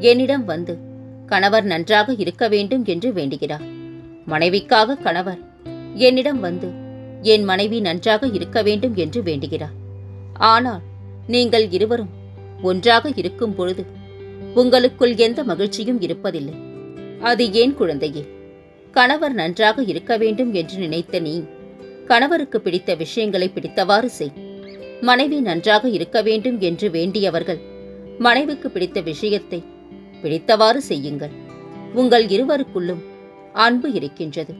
என்னிடம் வந்து கணவர் நன்றாக இருக்க வேண்டும் என்று வேண்டுகிறார். மனைவிக்காக கணவர் என்னிடம் வந்து என் மனைவி நன்றாக இருக்க வேண்டும் என்று வேண்டுகிறார். ஆனால் நீங்கள் இருவரும் ஒன்றாக இருக்கும் பொழுது உங்களுக்குள் எந்த மகிழ்ச்சியும் இருப்பதில்லை. அது ஏன் குழந்தையே? கணவர் நன்றாக இருக்க வேண்டும் என்று நினைத்த நீ கணவருக்கு பிடித்த விஷயங்களை பிடித்தவாறு செய். மனைவி நன்றாக இருக்க வேண்டும் என்று வேண்டியவர்கள் மனைவிக்கு பிடித்த விஷயத்தை பிடித்தவாறு செய்யுங்கள். உங்கள் இருவருக்குள்ளும் அன்பு இருக்கின்றது.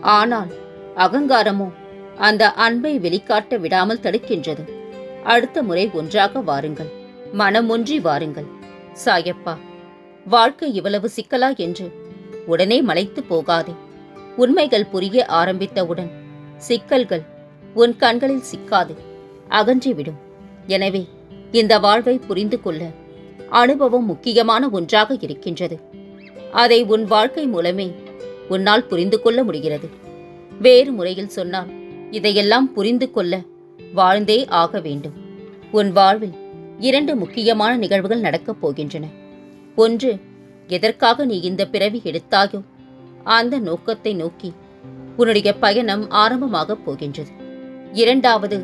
ஆனால் அகங்காரமோ அந்த அன்பை வெளிக்காட்ட விடாமல் தடுக்கின்றது. அடுத்த முறை ஒன்றாக வாருங்கள். மனம் ஒன்றி வாருங்கள். சாயப்பா வாழ்க்கை இவ்வளவு சிக்கலா? என்று உடனே மலைத்து போகாதே. உண்மைகள் புரிய ஆரம்பித்தவுடன் சிக்கல்கள் உன் கண்களில் சிக்காது அகன்றிவிடும். எனவே இந்த வாழ்வை புரிந்து கொள்ள அனுபவம் முக்கியமான ஒன்றாக இருக்கின்றது. அதை உன் வாழ்க்கை மூலமே உன்னால் புரிந்து கொள்ள முடிகிறது. வேறு முறையில் சொன்னால் இதையெல்லாம் புரிந்து கொள்ள வாழ்ந்தே ஆக வேண்டும். உன் வாழ்வில் இரண்டு முக்கியமான நிகழ்வுகள் நடக்கப் போகின்றன. ஒன்று எதற்காக நீ இந்த பிறவி எடுத்தாயோ அந்த நோக்கத்தை நோக்கி உன்னுடைய பயணம் ஆரம்பமாகப் போகின்றது. இரண்டாவது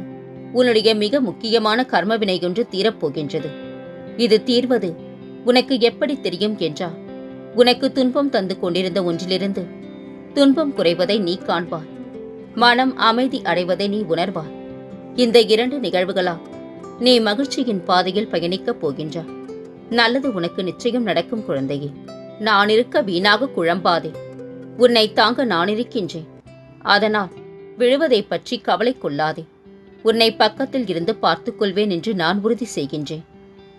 உன்னுடைய மிக முக்கியமான கர்மவினை ஒன்று தீரப்போகின்றது இது தீர்வது உனக்கு எப்படி தெரியும் என்றால் உனக்கு துன்பம் தந்து கொண்டிருந்த ஒன்றிலிருந்து துன்பம் குறைவதை நீ காண்பாய். மனம் அமைதி அடைவதை நீ உணர்வாய். இந்த இரண்டு நிகழ்வுகளால் நீ மகிழ்ச்சியின் பாதையில் பயணிக்கப் போகின்றாய் நல்லது உனக்கு நிச்சயம் நடக்கும் குழந்தையே. நான் இருக்க வீணாக குழம்பாதே. உன்னை தாங்க நான் இருக்கின்றேன். அதனால் விழுவதைப் பற்றி கவலை கொள்ளாதே. உன்னை பக்கத்தில் இருந்து பார்த்துக்கொள்வேன் என்று நான் உறுதி செய்கின்றேன்.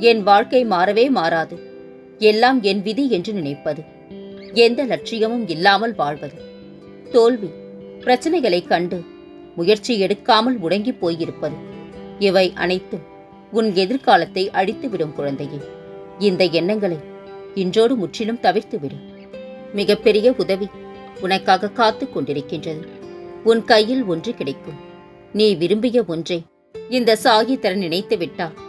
என் வாழ்க்கை மாறவே மாறாது. எல்லாம் என் விதி என்று நினைப்பது. எந்த லட்சியமும் இல்லாமல் வாழ்வது. தோல்வி பிரச்சனைகளை கண்டு முயற்சி எடுக்காமல் முடங்கி போயிருப்பது. இவை அனைத்தும் உன் எதிர்காலத்தை அழித்துவிடும் குழந்தையே. இந்த எண்ணங்களை இன்றோடு முற்றிலும் தவிர்த்துவிடு. மிகப்பெரிய உதவி உனக்காக காத்துக் கொண்டிருக்கின்றது. உன் கையில் ஒன்று கிடைக்கும். நீ விரும்பிய ஒன்றை இந்த சாகி தர நினைத்து விட்டால்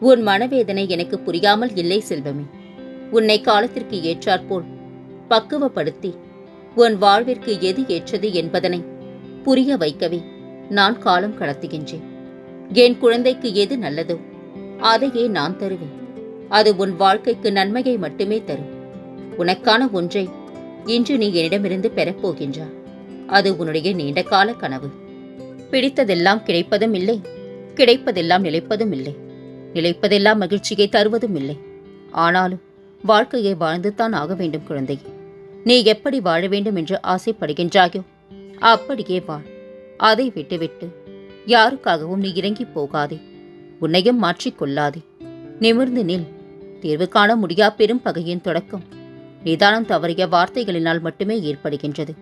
உன் மனவேதனை எனக்கு புரியாமல் இல்லை செல்வமே. உன்னை காலத்திற்கு ஏற்றாற்போல் பக்குவப்படுத்தி உன் வாழ்விற்கு எது ஏற்றது என்பதனை புரிய வைக்கவே நான் காலம் கடத்துகின்றேன். என் குழந்தைக்கு எது நல்லதோ அதையே நான் தருவேன். அது உன் வாழ்க்கைக்கு நன்மையை மட்டுமே தரும். உனக்கான ஒன்றை இன்று நீ என்னிடமிருந்து பெறப்போகின்றாய் அது உன்னுடைய நீண்ட கால கனவு. பிடித்ததெல்லாம் கிடைப்பதும் இல்லை கிடைப்பதெல்லாம் நிலைப்பதும் இல்லை. நிலைப்பதெல்லாம் மகிழ்ச்சியை தருவதும் இல்லை. ஆனாலும் வாழ்க்கையை வாழ்ந்துதான் ஆக வேண்டும் குழந்தை. நீ எப்படி வாழ வேண்டும் என்று ஆசைப்படுகின்றாயோ அப்படியே வாழ் அதை விட்டுவிட்டு யாருக்காகவும் நீ இறங்கி போகாதே. உன்னையும் மாற்றிக்கொள்ளாதே நிமிர்ந்து நில். தீர்வு காண முடியா பெரும் பகையின் தொடக்கம். நிதானம் தவறிய வார்த்தைகளினால் மட்டுமே ஏற்படுகின்றது.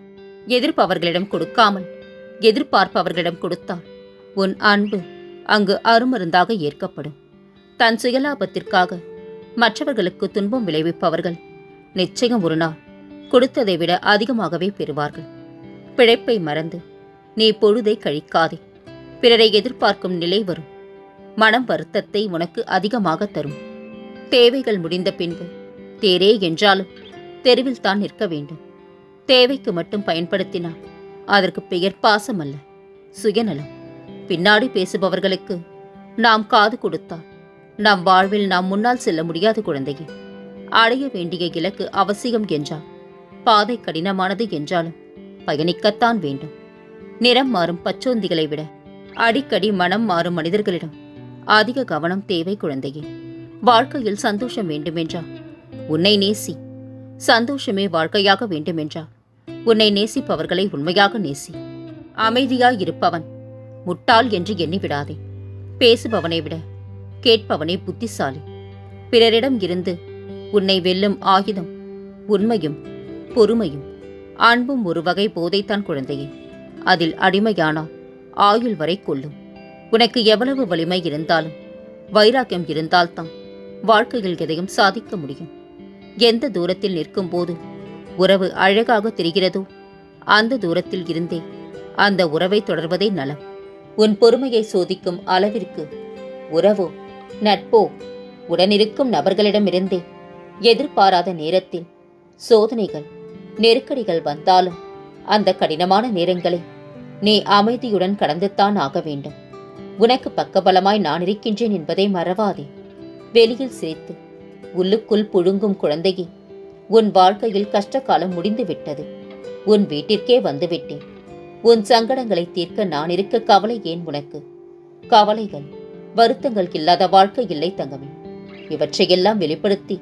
எதிர்ப்பவர்களிடம் கொடுக்காமல் எதிர்பார்ப்பவர்களிடம் கொடுத்தால் உன் அன்பு அங்கு அருமருந்தாக ஏற்கப்படும். தன் சுயலாபத்திற்காக மற்றவர்களுக்கு துன்பம் விளைவிப்பவர்கள் நிச்சயம் ஒரு நாள் கொடுத்ததை விட அதிகமாகவே பெறுவார்கள். பிழைப்பை மறந்து நீ பொழுதை கழிக்காதே. பிறரை எதிர்பார்க்கும் நிலை வரும். மனம் வருத்தத்தை உனக்கு அதிகமாக தரும். தேவைகள் முடிந்த பின்பு தேரே என்றாலும் தெருவில் தான் நிற்க வேண்டும். தேவைக்கு மட்டும் பயன்படுத்தினால் அதற்கு பெயர் பாசம் அல்ல சுயநலம். பின்னாடி பேசுபவர்களுக்கு நாம் காது கொடுத்தால் நம் வாழ்வில் நாம் முன்னால் செல்ல முடியாத குழந்தையே. அடைய வேண்டிய இலக்கு அவசியம் என்றால் பாதை கடினமானது என்றாலும் பயணிக்கத்தான் வேண்டும். நிறம் மாறும் பச்சோந்திகளை விட அடிக்கடி மனம் மாறும் மனிதர்களிடம் அதிக கவனம் தேவை குழந்தையே. வாழ்க்கையில் சந்தோஷம் வேண்டுமென்றா? உன்னை நேசி. சந்தோஷமே வாழ்க்கையாக வேண்டுமென்றா? உன்னை நேசிப்பவர்களை உண்மையாக நேசி. அமைதியாய் இருப்பவன் முட்டாள் என்று எண்ணி விடாதே பேசுபவனை விட கேட்பவனே புத்திசாலி. பிறரிடம் இருந்து உன்னை வெல்லும் ஆயுதம் உண்மையும் பொறுமையும் அன்பும் ஒரு வகை போதைத்தான் குழந்தையே. அதில் அடிமையானால் ஆயுள் வரை கொள்ளும். உனக்கு எவ்வளவு வலிமை இருந்தாலும் வைராக்கியம் இருந்தால்தான் வாழ்க்கையில் எதையும் சாதிக்க முடியும். எந்த தூரத்தில் நிற்கும் போது உறவு அழகாக தெரிகிறதோ அந்த தூரத்தில் இருந்தே அந்த உறவை தொடர்வதே நலம். உன் பொறுமையை சோதிக்கும் அளவிற்கு உறவோ நட்போ உடனிருக்கும் நபர்களிடமிருந்தே எதிர்பாராத நேரத்தில் சோதனைகள் நெருக்கடிகள் வந்தாலும் அந்த கடினமான நேரங்களை நீ அமைதியுடன் கடந்துத்தான் ஆக வேண்டும். உனக்கு பக்கபலமாய் நான் இருக்கின்றேன் என்பதை மறவாதே. வெளியில் சிரித்து உள்ளுக்குள் புழுங்கும் குழந்தையே உன் வாழ்க்கையில் கஷ்டகாலம் முடிந்து விட்டது உன் வீட்டிற்கே வந்துவிட்டேன். உன் சங்கடங்களை தீர்க்க நான் இருக்க கவலை ஏன் உனக்கு? கவலைகள் வருத்தங்கள் இல்லாத வாழ்க்கை இல்லை தங்கமே. இவற்றையெல்லாம் வெளிப்படுத்தி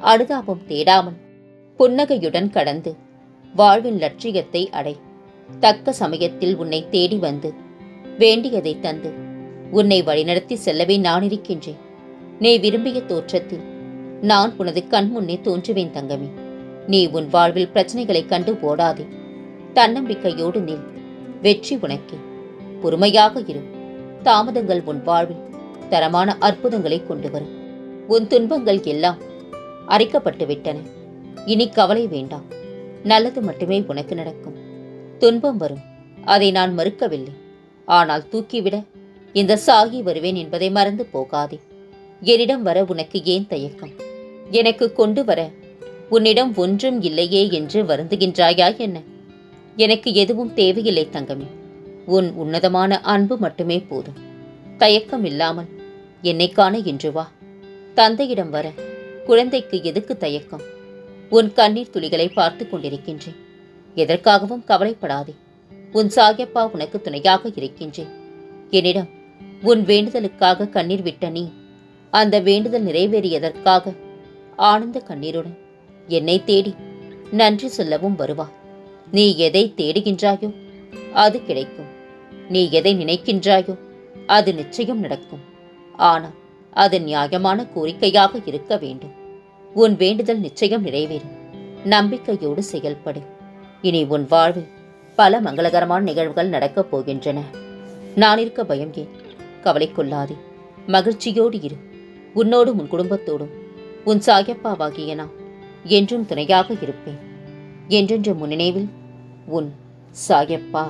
அனுதாபம் தேடாமல் புன்னகையுடன் கடந்து வாழ்வின் லட்சியத்தை அடை. தக்க சமயத்தில் உன்னை தேடி வந்து வேண்டியதை தந்து உன்னை வழிநடத்தி செல்லவே நான் இருக்கின்றேன். நீ விரும்பிய தோற்றத்தில் நான் உனது கண் முன்னே தோன்றுவேன் தங்கமே. நீ உன் வாழ்வில் பிரச்சனைகளை கண்டு ஓடாதே. தன்னம்பிக்கையோடு நில். வெற்றி உனக்கே. பொறுமையாக இரு. தாமதங்கள் உன் வாழ்வில் தரமான அற்புதங்களை கொண்டு வரும். உன் துன்பங்கள் எல்லாம் அரைக்கப்பட்டு விட்டன இனி கவலை வேண்டாம். நல்லது மட்டுமே உனக்கு நடக்கும். துன்பம் வரும். அதை நான் மறுக்கவில்லை. ஆனால் தூக்கிவிட இந்த சாகி வருவேன் என்பதை மறந்து போகாதே. என்னிடம் வர உனக்கு ஏன் தயக்கம்? எனக்கு கொண்டு வர உன்னிடம் ஒன்றும் இல்லையே என்று வருந்துகின்றாயா என்ன? எனக்கு எதுவும் தேவையில்லை தங்கமே. உன் உன்னதமான அன்பு மட்டுமே போதும். தயக்கம் இல்லாமல் என்னை காண இன்று வா. தந்தையிடம் வர குழந்தைக்கு எதுக்கு தயக்கம்? உன் கண்ணீர் துளிகளை பார்த்து கொண்டிருக்கின்றேன். எதற்காகவும் கவலைப்படாதே. உன் சாகியப்பா உனக்கு துணையாக இருக்கின்றேன். என்னிடம் உன் வேண்டுதலுக்காக கண்ணீர் விட்ட நீ அந்த வேண்டுதல் நிறைவேறியதற்காக ஆனந்த கண்ணீருடன் என்னை தேடி நன்றி சொல்லவும் வருவா. நீ எதை தேடுகின்றாயோ அது கிடைக்கும். நீ எதை நினைக்கின்றாயோ அது நிச்சயம் நடக்கும். ஆனால் அது நியாயமான கோரிக்கையாக இருக்க வேண்டும். உன் வேண்டுதல் நிச்சயம் நிறைவேறும். நம்பிக்கையோடு செயல்படு. இனி உன் வாழ்வில் பல மங்களகரமான நிகழ்வுகள் நடக்கப் போகின்றன. நான் இருக்க பயம் ஏன்? கவலை கொள்ளாதே. மகிழ்ச்சியோடு இரு. உன்னோடும் உன் குடும்பத்தோடும். உன் சாயப்பாவாகிய நான் என்றும் துணையாக இருப்பேன். என்றென்று முன்னினைவில் உன் சாயப்பா.